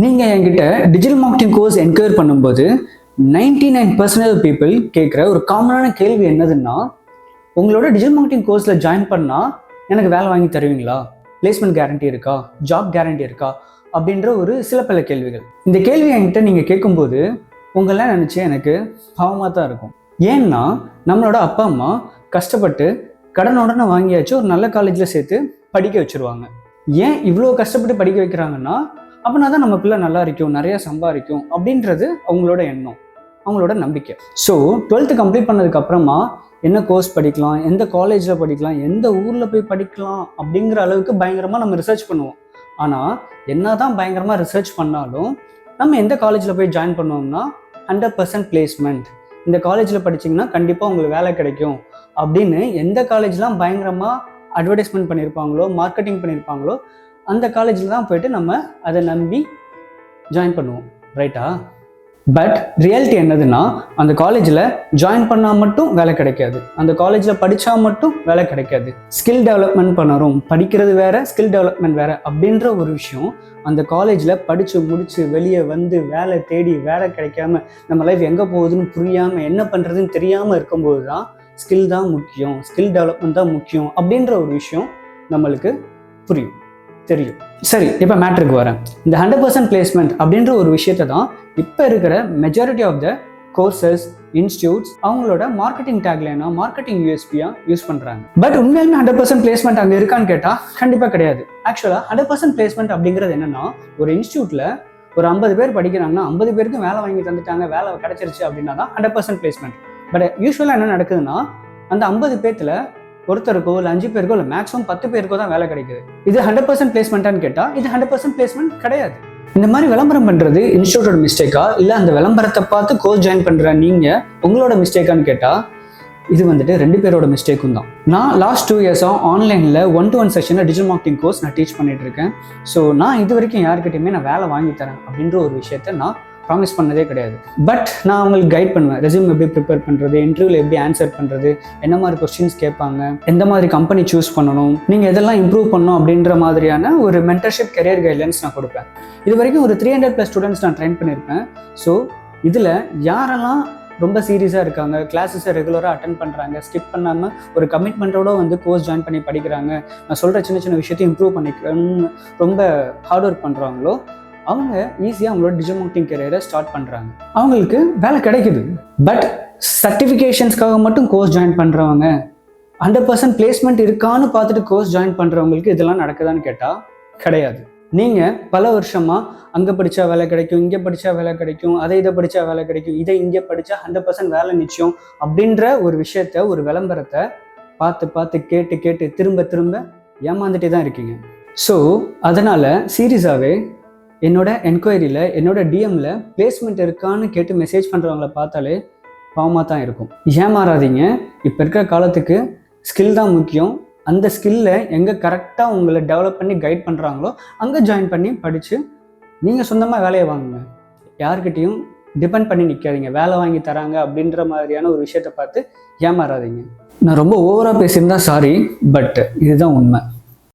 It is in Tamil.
நீங்கள் என்கிட்ட டிஜிட்டல் மார்க்கெட்டிங் கோர்ஸ் என்கொயர் பண்ணும்போது நைன்டி நைன் பர்சன்டேஜ் பீப்புள் கேட்குற ஒரு காமனான கேள்வி என்னதுன்னா உங்களோட டிஜிட்டல் மார்க்கெட்டிங் கோர்ஸில் ஜாயின் பண்ணால் எனக்கு வேலை வாங்கி தருவீங்களா? பிளேஸ்மெண்ட் கேரண்டி இருக்கா? ஜாப் கேரண்டி இருக்கா? அப்படின்ற ஒரு சில பல கேள்விகள். இந்த கேள்வி என்கிட்ட நீங்கள் கேட்கும்போது உங்களை நினச்சி எனக்கு பாவமாக தான் இருக்கும். ஏன்னா நம்மளோட அப்பா அம்மா கஷ்டப்பட்டு கடன் உடனே வாங்கியாச்சு ஒரு நல்ல காலேஜில் சேர்த்து படிக்க வச்சுருவாங்க. ஏன் இவ்வளோ கஷ்டப்பட்டு படிக்க வைக்கிறாங்கன்னா அப்படின்னா தான் நம்ம பிள்ளை நல்லா இருக்கும் நிறைய சம்பாதிக்கும் அப்படின்றது அவங்களோட எண்ணம் அவங்களோட நம்பிக்கை. ஸோ டுவெல்த்து கம்ப்ளீட் பண்ணதுக்கு அப்புறமா என்ன கோர்ஸ் படிக்கலாம் எந்த காலேஜில் படிக்கலாம் எந்த ஊரில் போய் படிக்கலாம் அப்படிங்கிற அளவுக்கு பயங்கரமாக நம்ம ரிசர்ச் பண்ணுவோம். ஆனால் என்ன தான் பயங்கரமாக ரிசர்ச் பண்ணாலும் நம்ம எந்த காலேஜில் போய் ஜாயின் பண்ணுவோம்னா ஹண்ட்ரட் பர்சன்ட் பிளேஸ்மெண்ட் இந்த காலேஜில் படிச்சிங்கன்னா கண்டிப்பாக உங்களுக்கு வேலை கிடைக்கும் அப்படின்னு எந்த காலேஜ்லாம் பயங்கரமாக அட்வர்டைஸ்மெண்ட் பண்ணியிருப்பாங்களோ மார்க்கெட்டிங் பண்ணியிருப்பாங்களோ அந்த காலேஜில் தான் போயிட்டு நம்ம அதை நம்பி ஜாயின் பண்ணுவோம். ரைட்டா பட் ரியாலிட்டி என்னதுன்னா அந்த காலேஜில் ஜாயின் பண்ணால் மட்டும் வேலை கிடைக்காது. அந்த காலேஜில் படித்தா மட்டும் வேலை கிடைக்காது. ஸ்கில் டெவலப்மெண்ட் பண்ணுறோம். படிக்கிறது வேற ஸ்கில் டெவலப்மெண்ட் வேற அப்படின்ற ஒரு விஷயம் அந்த காலேஜில் படித்து முடித்து வெளியே வந்து வேலை தேடி வேலை கிடைக்காம நம்ம லைஃப் எங்கே போகுதுன்னு புரியாமல் என்ன பண்ணுறதுன்னு தெரியாமல் இருக்கும்போது தான் ஸ்கில் தான் முக்கியம். ஸ்கில் டெவலப்மெண்ட் தான் முக்கியம் அப்படின்ற ஒரு விஷயம் நம்மளுக்கு புரியும். தெரியும். சரி இப்போ மேட்ருக்கு வரேன். இந்த ஹண்ட்ரட் பர்சன்ட் பிளேஸ்மெண்ட் அப்படின்ற ஒரு விஷயத்தை தான் இப்போ இருக்கிற majority of the courses institutes அவங்களோட மார்க்கெட்டிங் டேக்லைனா மார்க்கெட்டிங் யூஎஸ்பியாக யூஸ் பண்ணுறாங்க பட் உண்மையிலுமே ஹண்ட்ரட் பர்சன்ட் பிளேஸ்மெண்ட் அங்கே இருக்கான்னு கேட்டால் கண்டிப்பாக கிடையாது. ஆக்சுவலாக ஹண்ட்ரட் பர்சன்ட் பிளேஸ்மெண்ட் அப்படிங்கிறது என்னன்னா ஒரு இன்ஸ்டியூட்டில் ஒரு ஐம்பது பேர் படிக்கிறாங்கன்னா ஐம்பது பேருக்கும் வேலை வாங்கி தந்துட்டாங்க வேலை கிடைச்சிருச்சு அப்படின்னா தான் ஹண்ட்ரட் பர்சன்ட் பிளேஸ்மெண்ட் பட் யூஸ்வலாக என்ன நடக்குதுன்னா அந்த ஐம்பது பேர்த்தில் ஒருத்தருக்கோ இல்லை அஞ்சு பேருக்கோ இல்லை மேக்ஸிமம் பத்து பேருக்கோ தான் வேலை கிடைக்குது. இது ஹண்ட்ரட் பர்சன்ட் பிளேஸ்மெண்ட்டான்னு கேட்டால் இது ஹண்ட்ரட் பர்சன்ட் பிளேஸ்மெண்ட் கிடையாது. இந்த மாதிரி விளம்பரம் பண்ணுறது இன்ஸ்டியூட்டோட மிஸ்டேக்கா இல்லை அந்த விளம்பரத்தை பார்த்து கோர்ஸ் ஜாயின் பண்ணுற நீங்கள் உங்களோட மிஸ்டேக்கான்னு கேட்டால் இது வந்துட்டு ரெண்டு பேரோட மிஸ்டேக்கும் தான். நான் லாஸ்ட் டூ இயர்ஸாக ஆன்லைனில் ஒன் டு ஒன் செஷனில் டிஜிட்டல் மார்க்கெட்டிங் கோர்ஸ் நான் டீச் பண்ணிகிட்டு இருக்கேன். ஸோ நான் இது வரைக்கும் யாருக்கிட்டையுமே நான் வேலை வாங்கி தரேன் அப்படின்ற ஒரு விஷயத்த நான் ப்ராமிஸ் பண்ணதே கிடையாது. பட் நான் அவங்களுக்கு கைட் பண்ணுவேன். ரெஸ்யூம் எப்படி ப்ரிப்பேர் பண்ணுறது இன்டர்வியூவில் எப்படி ஆன்சர் பண்ணுறது என்ன மாதிரி கொஸ்டின்ஸ் கேட்பாங்க எந்த மாதிரி கம்பெனி சூஸ் பண்ணணும் நீங்கள் எதெல்லாம் இம்ப்ரூவ் பண்ணணும் அப்படின்ற மாதிரியான ஒரு மென்டர்ஷிப் கெரியர் கைட்லைன்ஸ் நான் கொடுப்பேன். இது வரைக்கும் ஒரு த்ரீ ஹண்ட்ரட் ப்ளஸ் ஸ்டூடெண்ட்ஸ் நான் ட்ரெயின் பண்ணியிருப்பேன். ஸோ இதில் யாரெல்லாம் ரொம்ப சீரியஸாக இருக்காங்க கிளாஸஸை ரெகுலராக அட்டன் பண்ணுறாங்க ஸ்கிப் பண்ணாமல் ஒரு கமிட்மெண்ட்டோட வந்து கோர்ஸ் ஜாயின் பண்ணி படிக்கிறாங்க நான் சொல்கிற சின்ன சின்ன விஷயத்தையும் இம்ப்ரூவ் பண்ணிக்கணும்னு ரொம்ப ஹார்ட் ஒர்க் பண்ணுறாங்களோ அவங்க ஈஸியாக அவங்களோட டிஜிட்டல் மார்க்கெட்டிங் கெரியரை ஸ்டார்ட் பண்ணுறாங்க அவங்களுக்கு வேலை கிடைக்குது. பட் சர்டிஃபிகேஷன்ஸ்க்காக மட்டும் கோர்ஸ் ஜாயின் பண்ணுறவங்க ஹண்ட்ரட் பர்சன்ட் பிளேஸ்மெண்ட் இருக்கான்னு பார்த்துட்டு கோர்ஸ் ஜாயின் பண்ணுறவங்களுக்கு இதெல்லாம் நடக்குதான்னு கேட்டால் கிடையாது. நீங்கள் பல வருஷமாக அங்கே படித்தா வேலை கிடைக்கும் இங்கே படித்தா வேலை கிடைக்கும் அதை இதை படித்தா வேலை கிடைக்கும் இதை இங்கே படித்தா ஹண்ட்ரட் பர்சன்ட் வேலை நிச்சயம் அப்படின்ற ஒரு விஷயத்த ஒரு விளம்பரத்தை பார்த்து பார்த்து கேட்டு கேட்டு திரும்ப திரும்ப ஏமாந்துட்டே தான் இருக்கீங்க. ஸோ அதனால் சீரியஸாகவே என்னோட என்கொயரியில் என்னோட டிஎம்மில் பிளேஸ்மெண்ட் இருக்கான்னு கேட்டு மெசேஜ் பண்ணுறவங்கள பார்த்தாலே பாவமாக தான் இருக்கும். ஏமாறாதீங்க. இப்போ இருக்கிற காலத்துக்கு ஸ்கில் தான் முக்கியம். அந்த ஸ்கில்லை எங்கே கரெக்டாக உங்களை டெவலப் பண்ணி கைட் பண்ணுறாங்களோ அங்கே ஜாயின் பண்ணி படித்து நீங்கள் சொந்தமாக வேலையை வாங்குங்க. யார்கிட்டேயும் டிபெண்ட் பண்ணி நிற்காதீங்க வேலை வாங்கி தராங்க அப்படின்ற மாதிரியான ஒரு விஷயத்தை பார்த்து ஏமாறாதீங்க. நான் ரொம்ப ஓவராக பேசியிருந்தா சாரி பட் இதுதான் உண்மை.